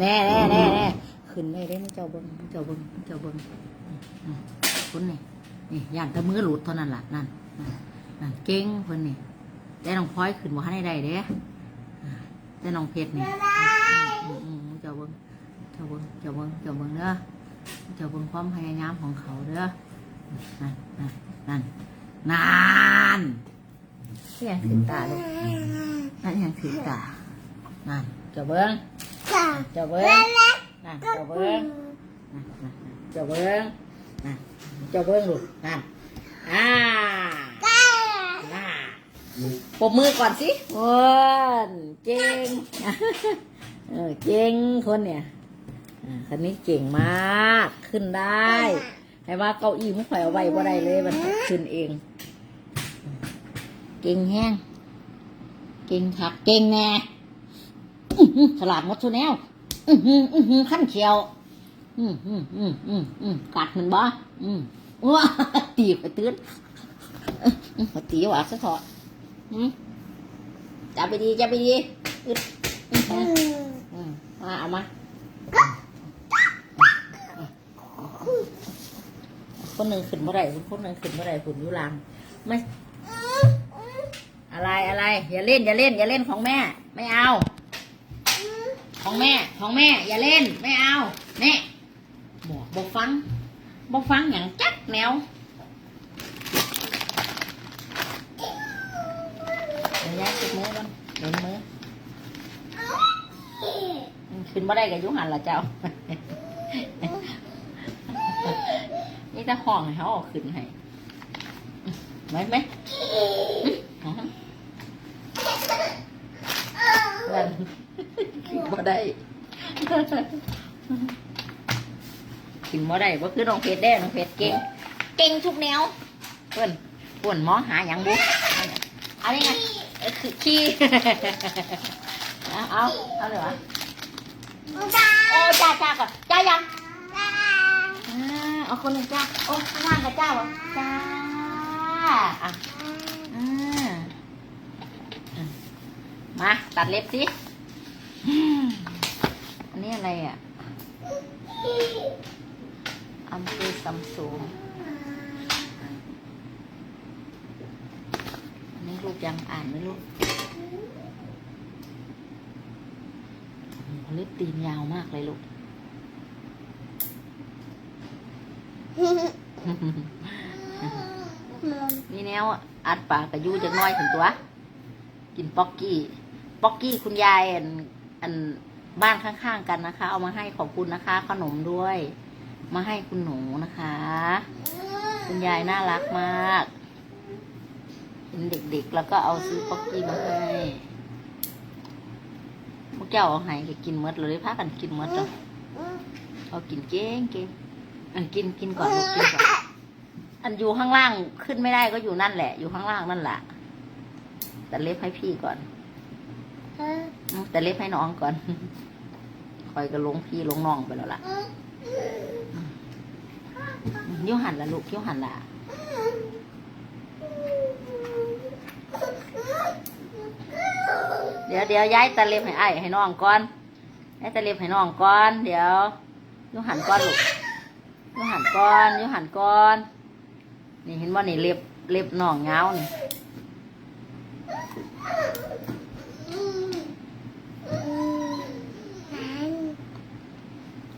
แน่แน่แน่แน่ขึ้นได้ได้ไม่เจ้าเบิ้งไม่เจ้าเบิ้งไม่เจ้าเบิ้งอืมคุณนี่นี่ย่านแตะมือหลุดเท่านั้นล่ะนั่นนั่นนั่นเก่งเพิ่นนี่แต่น้องพลอยขึ้นบ่ทันได้ได้เด้อ่าแต่น้องเพชรนี่อืมอืมอืมเจ้าเบิ้งเจ้าเบิ้งเจ้าเบิ้งเจ้าเบิ้งเด้อเจ้าเบิ้งความพยายามของเขาเด้อนั่นนั่นนั่นนั่นเสียงถือตาลูกนั่นยังถือตานั่นเจ้าเบิ้งจ้า เจ้าเบิ้งนั่นเจ้าเบิ้งนั่นนั่นนั่นเจ้าเบิ้งนั่นเจ้าเบิ้งลูกนั่นอ่าจ้าน่าปรบมือก่อนสิโอ้นเก่งเออเก่งคนเนี่ยอ่าคนนี้เก่งมากขึ้นได้ให้ว่าเก้าอี้มุข่อยเอาไว้บ่ได้เลยมันขึ้นเอง เก่งแห้งเก่งคักเก่งแน่อื้อหือ ฉลาดมดทุกแนวอือหืออือหือขั้นเขียว อืมอืมอืมอืมอืมกัดมันบ่อืมว้าตีไปตื้นตีหวาซะเถอะอืมจับไปดีจับไปดีอึดมาเอามาคนหนึ่งขึ้นเมื่อไรคนหนึ่งขึ้นเมื่อไรฝุ่นยุลางไม่อะไรอะไรอย่าเล่นอย่าเล่นอย่าเล่นของแม่ ไม่เอา ของแม่ ของแม่ อย่าเล่น ไม่เอาแน่บอกบอกฟังบอกฟังอย่างจักแนวเดี๋ยวย้ายติดมือกันเดินมือขึ้นมาได้กับยุหันละเจ้านี่จะห้องให้เขาออกขึ้นให้ไหมไหมอื้อหือนั่น ขึ้นมาได้ขึ้นมาได้ว่าคือน้องเพชรได้น้องเพชรเก่งเก่งทุกแนวเพื่อนเพื่อนหมอหาอย่างบุอะไรไงเอ้ยคือขี้เอาเอาเอาเลยวะจ้าโอ้จ้าจ้าก่อนจ้ายังจ้าอ่าเอาคนหนึ่งจ้าโอ้ข้างล่างกับจ้าวะจ้าอะอ่าอืมมาตัดเล็บสิอืม อันนี้อะไรอะอำเภอซัมซุงอันนี้ลูกยังอ่านไหมลูกโอ้โหเล็บตีนยาวมากเลยลูก นี่แนวอัดปากกับยูจะน้อยถึงตัว กินป๊อกกี้ ป๊อกกี้คุณยายอันอัน บ้านข้างๆกันนะคะ เอามาให้ขอบคุณนะคะ ขนมด้วย มาให้คุณหนูนะคะ คุณยายน่ารักมากเป็นเด็กๆ แล้วก็เอาซื้อป๊อกกี้มาให้พวกเจ้าเอาให้ก,กินหมดเลยพากันกินหมดเลยเอากินเก่งเก่งอันกินกินก่อนลูกกินก่อนอันอยู่ข้างล่างขึ้นไม่ได้ก็อยู่นั่นแหละ อยู่ข้างล่างนั่นแหละแต่เล็บให้พี่ก่อน แต่เล็บให้น้องก่อน คอยก็ลงพี่ลงน้องไปแล้วล่ะยิ้วหันละลูกยิ้วหันละเดี๋ยวเดี๋ยวย้ายตะเล็บให้ไอ้ให้น้องก่อนย้ายตะเล็บให้น้องก่อน เดี๋ยวยิ้วหันก่อนลูกยิ้วหันก่อนยิ้วหันก่อน นี่เห็นว่านี่เล็บเล็บน้องเงาวนี่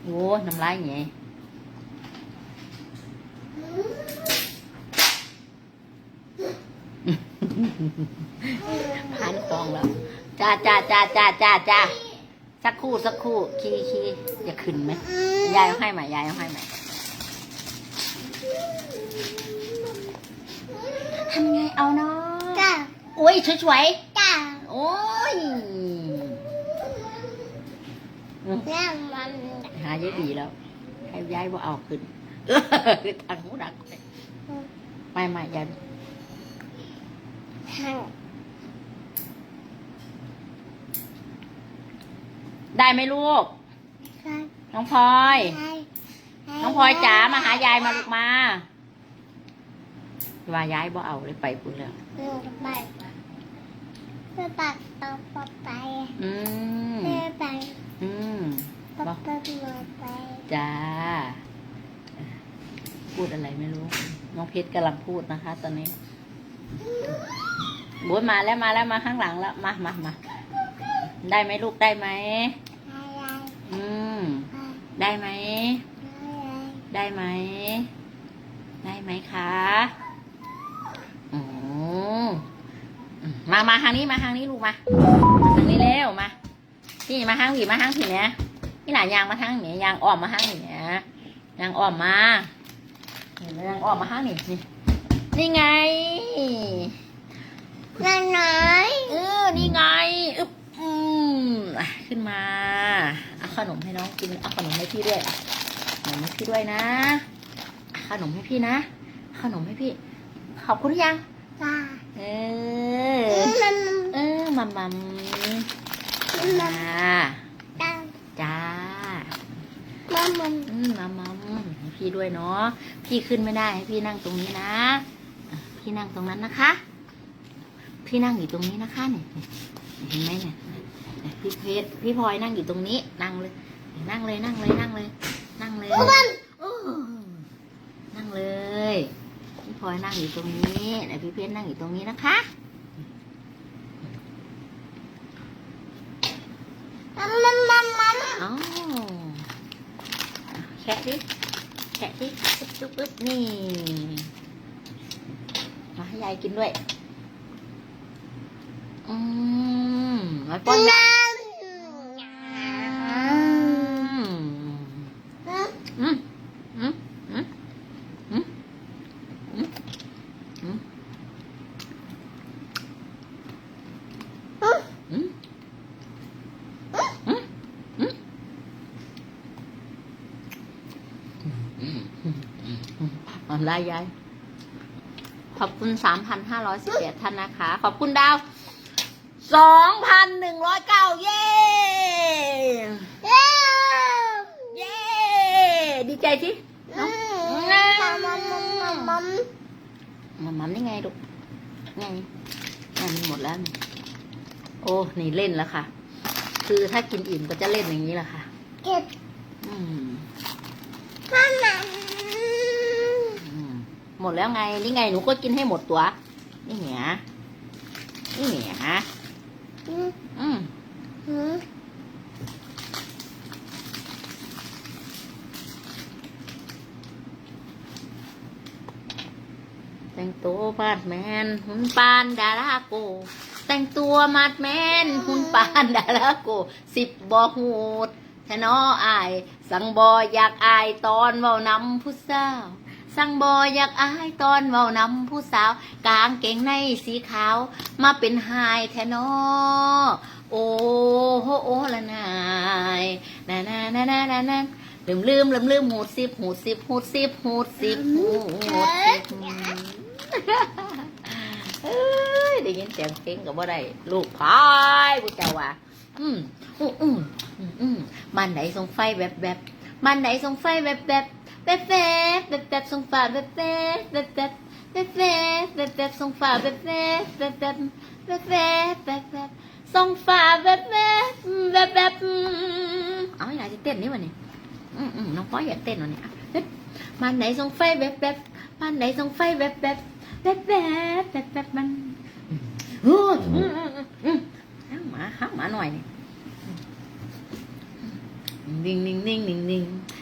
โอ้ยน้ำลายไงผ่านคลองแล้วจ้าจ้าจ้าจ้าจ้าจ้าสักครู่สักครู่ขี้ขี้จะขึ้นไหมยายเอาให้ใหม่ยายเอาให้ใหม่ทำไงเอาเนาะจ้าอุ้ยสวยจ้าๆโอ้ยแม่มัน หายายดีแล้ว ให้ยายว่าเอาขึ้นทางหูดักไปไม่ไม่ยายทั้งได้ไหมลูกทั้งน้องพลอย น้องพลอยจ๋ามาหายายมาลูกมา ว่ายายบ่เอาเลยไปปุ่นแล้วหนูไปไปปักต่อไปอืมไปไปอืม ไปป๊าป๊ามาไปจ้า พูดอะไรไม่รู้ น้องเพชรกำลังพูดนะคะ ตอนนี้บุญมาแล้วมาแล้วมาข้างหลังแล้ว มามามาได้ไหมลูกได้ไหมอะไรอืมอะไรได้ไหมอะไรได้ไหม ได้ไหมคะอืมอืมมามาทางนี้มาทางนี้ลูกมามาทางนี้เร็วมานี่มาทางผีมาทางผีเนี้ย นี่หลานยางมาทางนี้ยางอ้อมมาทางนี้ยางอ้อมมาเห็นไหมยางอ้อมมาทางนี้นี่นี่ไงนั่นไหนเออนี่ไงอึ๊บอืมอะขึ้นมาเอาขนมให้น้องกินเอาขนมให้พี่ด้วยอะขนมให้พี่ด้วยนะอะขนมให้พี่นะขนมให้พี่ ขอบคุณหรือยังจ้าเออือมมันเออมัมมัมมันจ้าดังจ้า มันมันอืมมัมมัมให้พี่ด้วยเนาะพี่ขึ้นไม่ได้ให้พี่นั่งตรงนี้นะ พี่นั่งตรงนั้นนะคะ พี่นั่งอยู่ตรงนี้นะคะเนี่ยเห็นไหมเนี่ยพี่เพชรพี่พลอยนั่งอยู่ตรงนี้ นั่งเลย นั่งเลยนั่งเลยนั่งเลย นั่งเลยนั่งเลย พี่พลอยนั่งอยู่ตรงนี้ไหนพี่เพชรนั่งอยู่ตรงนี้นะคะ มันมันมันมัน อ๋อแคะดิแคะดิปุ๊บปุ๊บปุ๊บนี่มาให้ยายกินด้วย อืมมาป้อนยาย ได้ยายขอบคุณสามพันห้าร้อยสิบแปดท่านนะคะ ขอบคุณดาวสองพันหนึ่งร้อยเก้าเย้เย้ดีใจสิอืมมันมันมันมันมันมันมันได้ไงลูกไงอะมันหมดแล้วนี่โอ้นี่เล่นแล้วค่ะ คือถ้ากินอิ่มก็จะเล่นอย่างนี้แหละค่ะเก็บอืมมันมันอืม หมดแล้วไง นี่ไงหนูก็กินให้หมดตัว นี่เหนียนี่เหนียอืมอืมอืมแต่งตัวมาดแมนหุ่นปานดาราโก แต่งตัวมาดแมนหุ่นปานดาราโก สิบบอหูดแทนออาย สังบออยากอายตอนเว้านำผู้สาว สั่งบออยากอายตอนเว้านำผู้สาว กางเกงในสีขาว มาเป็นไฮแทนอโอ้โหโอ้ละนายนานานานานานาลืมลืมลืมลืมหูสิบหูสิบหูสิบหูสิบหูสิบเอ้ยได้ยินเสียงเพลงกับว่าได้ลูกพายกูเจ้าว่าอืมอืมอืมอืมมบ้านไหนส่งไฟแบบแบบบ้านไหนส่งไฟแบบแบบ แบบแบบแบบแบบส่งฟ้าแบบแบบแบบแบบแบบแบบส่งฟ้าแบบแบบแบบแบบแบบแบบแบบแบบส่งฟ้าแบบแบบแบบแบบอืมเอาอยากจะเต้นนี่วันนี้อืมอืมน้องพ่ออยากเต้นวันนี้บ้านไหนส่งไฟแบบแบบบ้านไหนส่งไฟแบบแบบแบบแบบแบบมันอืมอืมอืมอืมอืมห้างหมาห้างหมาหน่อยนี่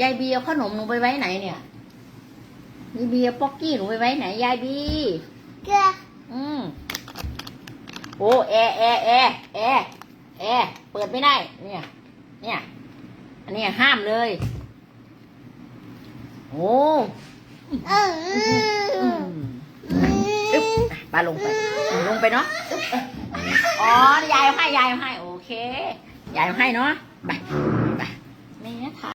ยายบีเอาขนมหนูไปไว้ไหนเนี่ยยายบีเอาป๊อกกี้หนูไปไว้ไหนยายบีเกลืออืมโอ้แอร์แอร์แอร์แอร์แอร์เปิดไม่ได้ เนี่ย เนี่ย อันนี้ห้ามเลย โอ้เอออืมอึ๊บอะปลาลงไป ลงไปเนาะอ๋อยายให้ยายให้ โอเค ยายให้เนาะไป